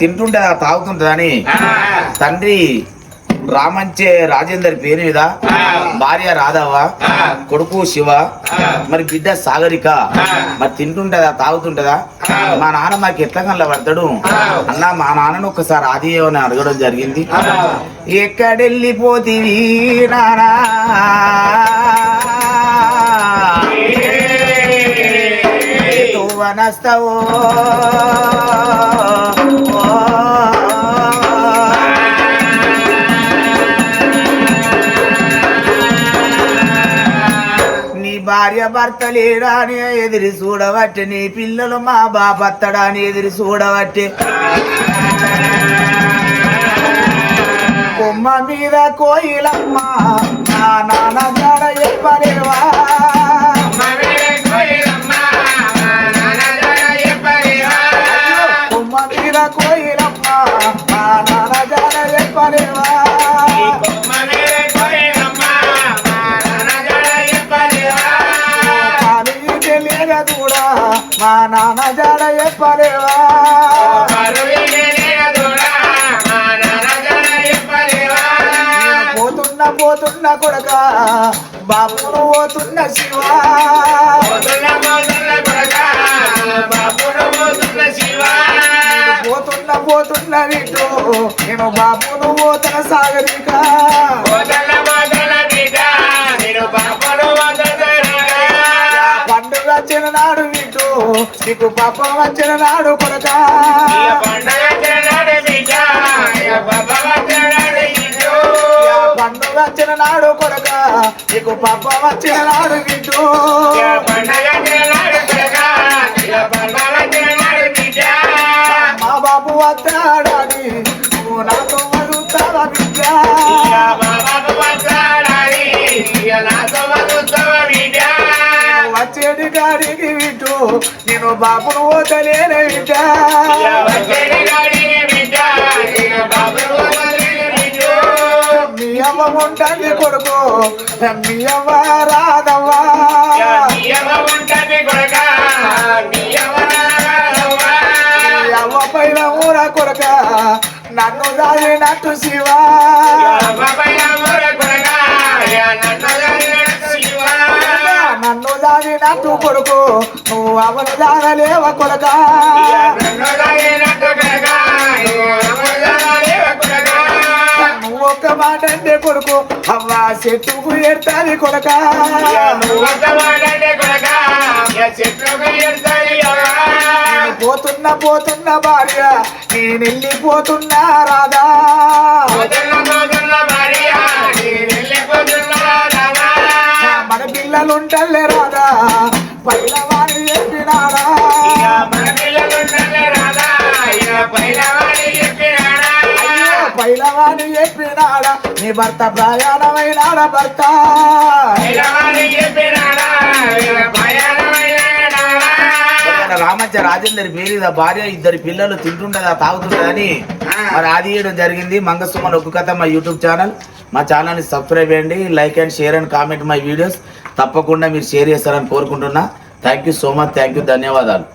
తింటుంటదా తాగుతుంటదా అని తండ్రి రామంచే రాజేందర్ పేరు మీద భార్య రాధవ కొడుకు శివ మరి బిడ్డ సాగరిక. మరి తింటుంటదా తాగుతుంటదా? మా నాన్న మాకు ఎట్లా కళ్ళ పడతాడు? అన్న మా నాన్నను ఒకసారి ఆది అని అడగడం జరిగింది. ఎక్కడెళ్ళిపోతివి నానా? వనస్తవో భార్య భర్త లేడా అని ఎదిరి చూడవట్టే నీ పిల్లలు మా బాపత్తడా అని ఎదిరి చూడవట్టే. కొమ్మ మీద కోయిలమ్మ నా నాన్న జాడ కాలు కూడా మా నాన్న జాడ చెప్పలేవా నేను పోతున్న పోతున్న కొడక బాపును పోతున్న శివా. పోతున్న పోతున్న వింటూ నేను బాబును పోతున్న సాగరికా. నీకు పాపం వచ్చిన నాడు వచ్చిన నాడు కొడక నీకు పాపం వచ్చిన నాడు వింటూ. మా బాబు వద్దాడని నేను బాబును పోతలేనే బిడ్డ మీ అమ్మ ఉంటుంది కొడుకు మీ అమ్మ రాదవ్వా మీ అవ్వ పైన ఊర కొడుక నన్ను దాగినట్టు శివా. నన్ను కొడుకు నువ్వు అవను దాగలేవ కొడక? నువ్వు ఒక్క మాట అంటే కొడుకు అవ్వ చెట్టుకు ఎడతాది కొడక. నేను పోతున్న పోతున్న భార్య నేను వెళ్ళిపోతున్నా రాధా. పిల్లలుంటలే రాదా పైలవాణి చెప్పినారా అయ్యో పైలవాణి చెప్పినాడా? నీ భర్త ప్రయాణమైనాడా భర్త? రామచ్చ రాజేందర్ పేరు మీద భార్య ఇద్దరు పిల్లలు తింటుండదా తాగుతుండదని మరి ఆది చేయడం జరిగింది. మంగసుమన్ ఒక్క కథ మా యూట్యూబ్ ఛానల్. మా ఛానల్ని సబ్స్క్రైబ్ చేయండి like and share and comment my videos. తప్పకుండా మీరు షేర్ చేస్తారని కోరుకుంటున్నా. Thank you so much thank you ధన్యవాదాలు.